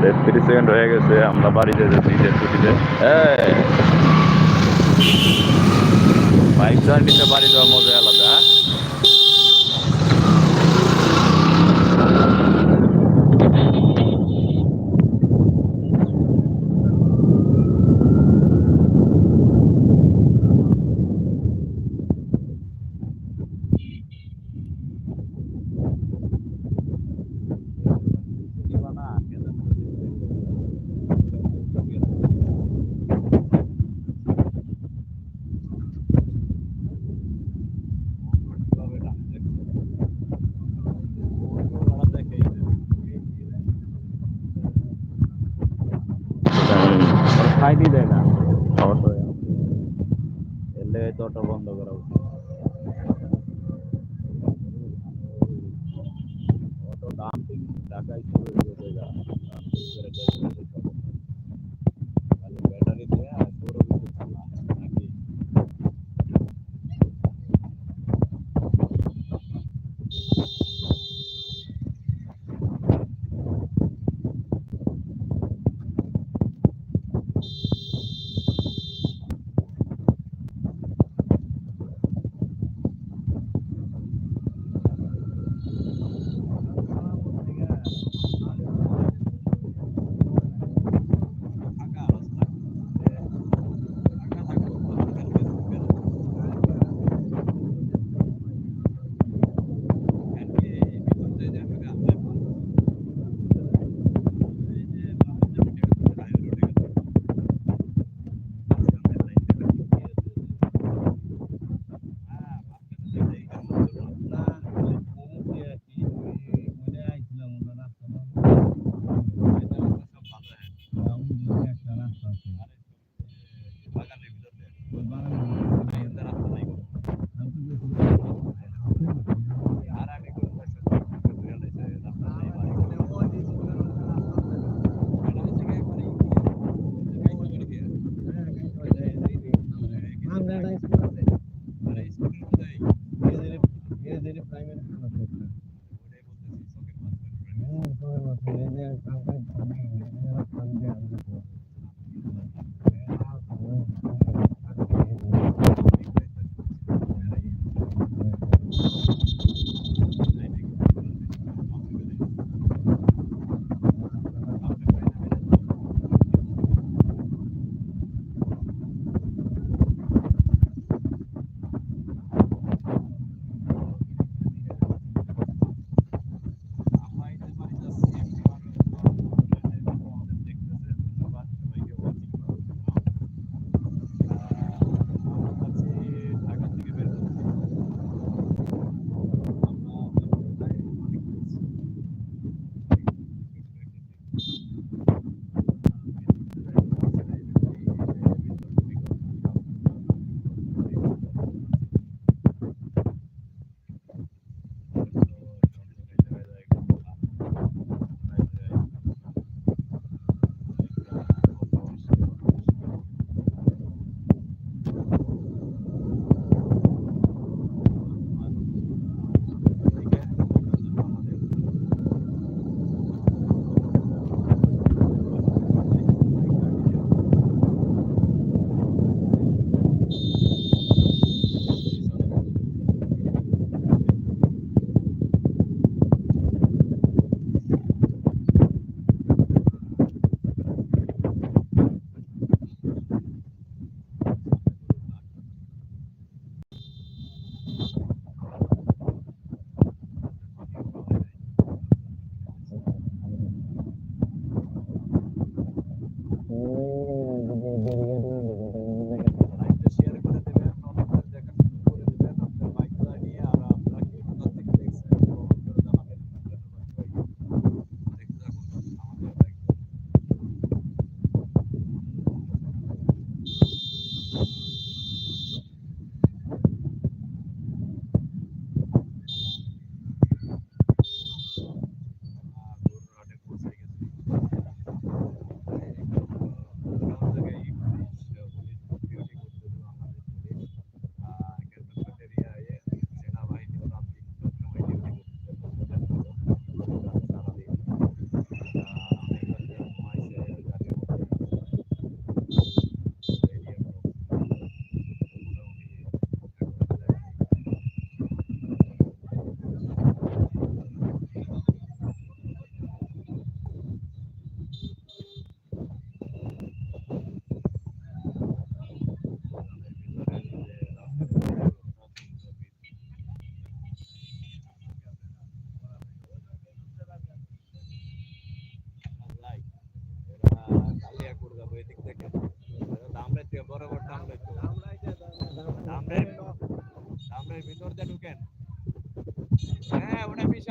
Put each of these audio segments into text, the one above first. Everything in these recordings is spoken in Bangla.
তেত্রিশ সেকেন্ড হয়ে গেছে আমরা বাড়িতে যাচ্ছি যে ছুটিতে বাইক জার্নিতে বাড়ি যাওয়ার মজা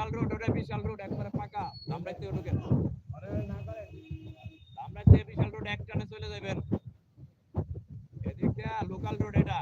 বিশাল রোড একবারে ফাঁকা। ধামরাইতে ঢুকে ধামরাইতে বিশাল রোড এক টানে চলে যাবেন এদিকটা লোকাল রোড এটা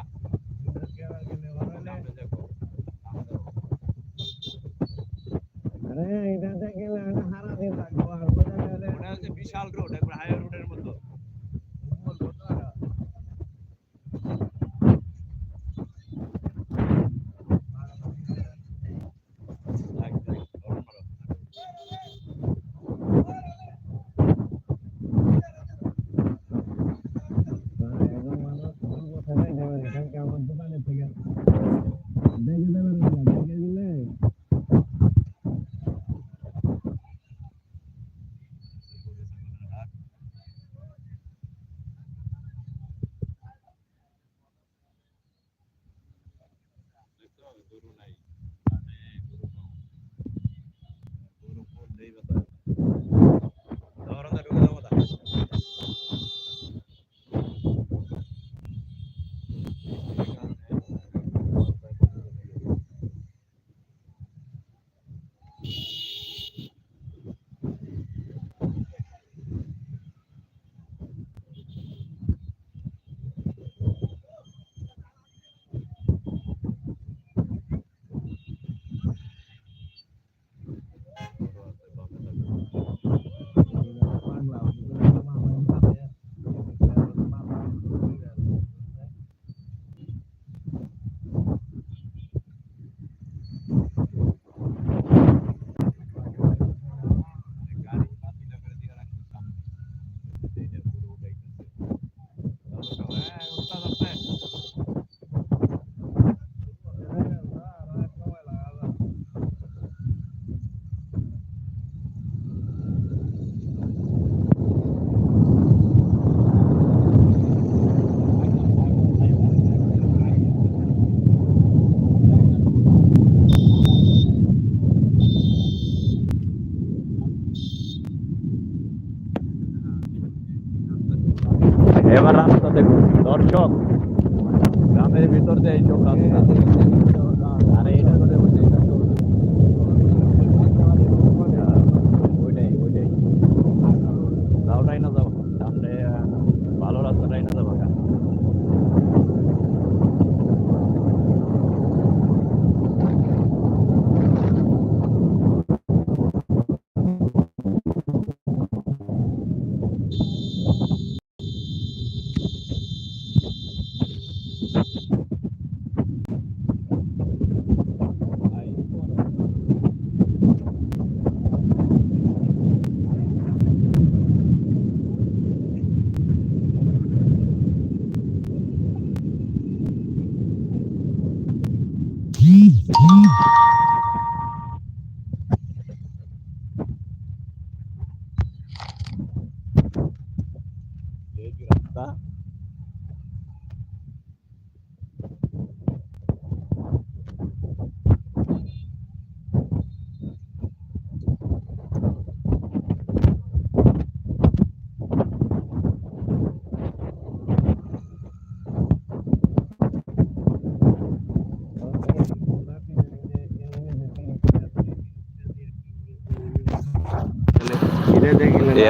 incrível, né? tá?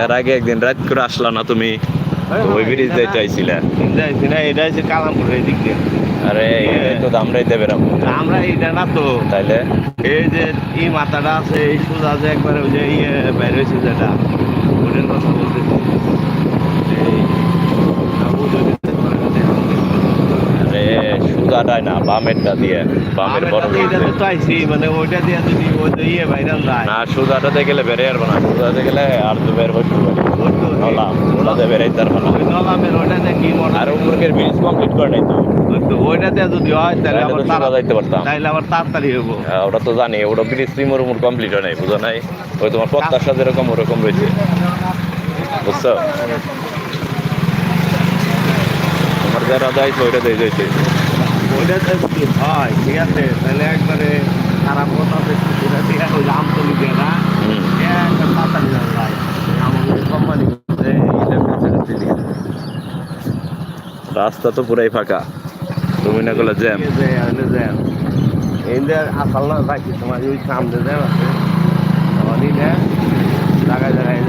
এর আগে একদিন রাত করে আসলা না তুমি? ওই ব্রিজ দিয়ে চাইছিলে এটা হচ্ছে কালামপুর এই দিক দিয়ে। আরে এই তো দামরাই দেবে রাম আমরা এটা না তো। তাইলে? এই যে এই মাথাটা আছে এই সুজা আছে একবার ওই যে ইয়ে বাইরে হয়েছে যেটা। ওটার কথা বলতেছি এই ওদের আরে না বামেরটা দিয়ে বামের বড় মানে ওইটা দিয়ে যদি ইয়ে ভাইরাল যায় না সুদাটাতে গেলে বেড়ে আসব না সুদাতে গেলে আর তো বের বসে ওই তো নলাম ওলাতে বেড়াইতে পারব না। ওই নলামের ওইটা দিয়ে কি মনে আর উপরের ব্রিজ কমপ্লিট করে নাই তো। যদি হয় তাহলে আবার যাইতে পারতাম। তাহলে আবার তাড়াতাড়ি হব হ্যাঁ, ওটা তো জানি ওটা ব্রিজ রিমোর উমুর কমপ্লিট হয় নাই বুঝো নাই? ওই তোমার প্রত্যাশা যেরকম ওরকম রয়েছে। বুঝছ? তোমার যারা যাইছে ওইটা দিয়ে যাইছে। যদি হয়? ঠিক আছে তাহলে একবারে খারাপ কথা দেখছি ওটা দিয়ে ওই যে আমতলি দিয়ে না একবার তাড়াতাড়ি যায় আমাদের কোম্পানি এটা কাছাকাছি দিয়ে রাস্তা তো পুরাই ফাঁকা। তুমি না করলে জ্যাম। জ্যাম এই যে আসাল না থাকি তোমার ওই সামনে জ্যাম আছে? জায়গায় জায়গায়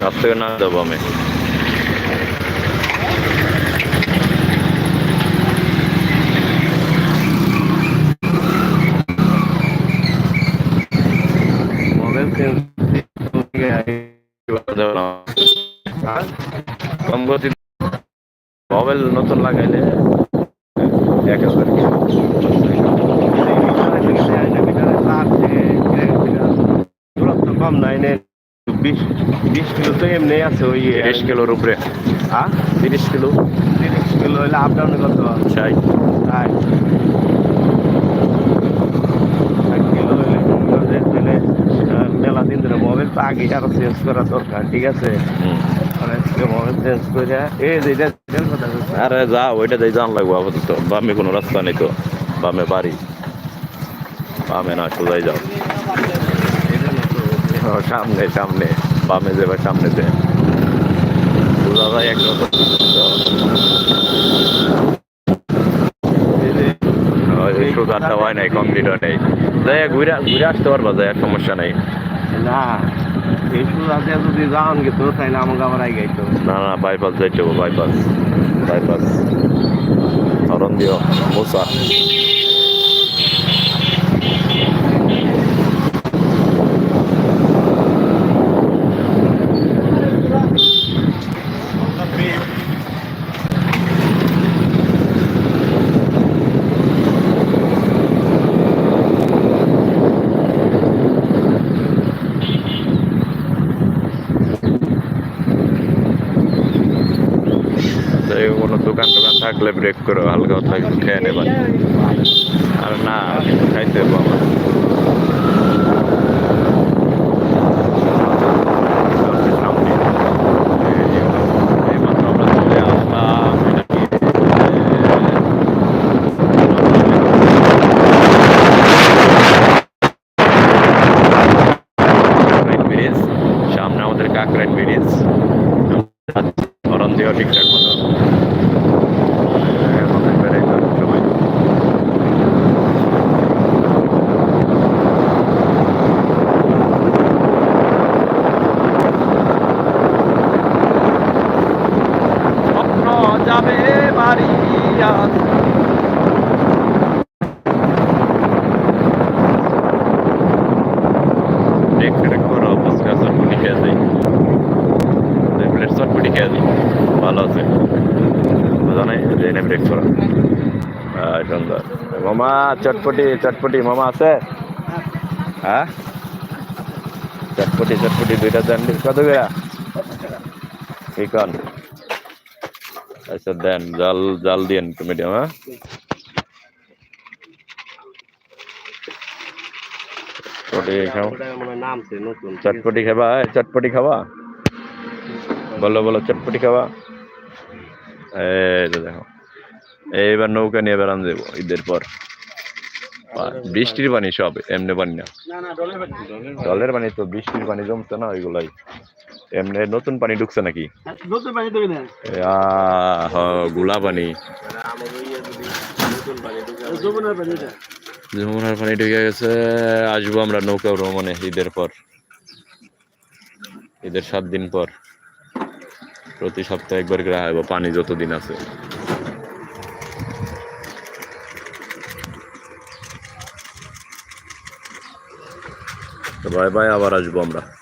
হাত থেকে না যাব আমি। কম গতি মোবাইল নতুন লাগাইলে এক হাজার কি কম নাই বিশ বিশ কিলো তো এমনি আছে ওই তিরিশ কিলোর উপরে হ্যাঁ তিরিশ কিলো তিরিশ কিলো হইলে আপ ডাউন কত চাই তাই ষাট কিলো হইলে মনে হয় যে তাহলে, আহ, মেলা দিন ধরে মোবাইল তো আগে আরও চেঞ্জ করা দরকার ঠিক আছে? মানে। আরে যা ওইটা দিয়ে জান লাগবো আপাতত। বামে কোনো রাস্তা নেই তো বামে বাড়ি। বামে না সোজাই যাও। সামনে সামনে। বামে যাবে সামনে যে সোজা যায় একরকম সোজাটা হয় নাই কমপ্লিট হয় নাই যাই ঘুরে ঘুরে আসতে পারবা যায় সমস্যা নাই। না, এই সুরাতে যদি যাওয়ান গেতো তাহলে আমাকে আবার আগে গাইতো না না বাইপাস যাইতে হবে বাইপাস বাইপাস হরণ দিও, মোসা যাই হোক, কোনো দোকান টোকান থাকলে ব্রেক করো হালকা একটু খেয়ে নেবা। আর না খাইতে হবে আমার সামনে, এই মাত্র আমরা চলে আসলাম, এটা কি? কাকরাইল ব্রিজ সামনে আমাদের কাকরাইল ব্রিজ হরণ দিও ঠিকঠাক মতো আমাদের বেড়াই সবাই স্বপ্ন যাবে বাড়ি আজ দেখ দেখ করো ফুচকা চটপটি খেয়ে যাই দুই প্লেট চটপটি খেয়ে যাই ভালো আছে বুঝা নাই যে এনে ব্রেক করো হ্যাঁ সুন্দর মামা চটপটি চটপটি মামা আছে হ্যাঁ চটপটি চটপটি দুইটা দেন কত করে চিকন আচ্ছা দেন জাল জাল দিয়েন একটু মিডিয়াম হ্যাঁ? চটপটি হয় খাবা চটপটি খাবা? বলো বলো চটপটি খাবা? এই দেখো এইবার নৌকা নিয়ে বেড়ান যাব ঈদের পর। বৃষ্টির পানি সব এমনি পানি না। জলের পানি তো বৃষ্টির পানি জমছে না ওইগুলাই। এমনি নতুন পানি ঢুকছে নাকি? নতুন পানি না গুলা পানি। যমুনার পানি ঢুকে। গেছে আসব আমরা নৌকা ভ্রমণে ঈদের পর। ঈদের সাত দিন পর। প্রতি সপ্তাহে একবার করে আসব পানি যতদিন আছে। বাই বাই আবার আসব আমরা।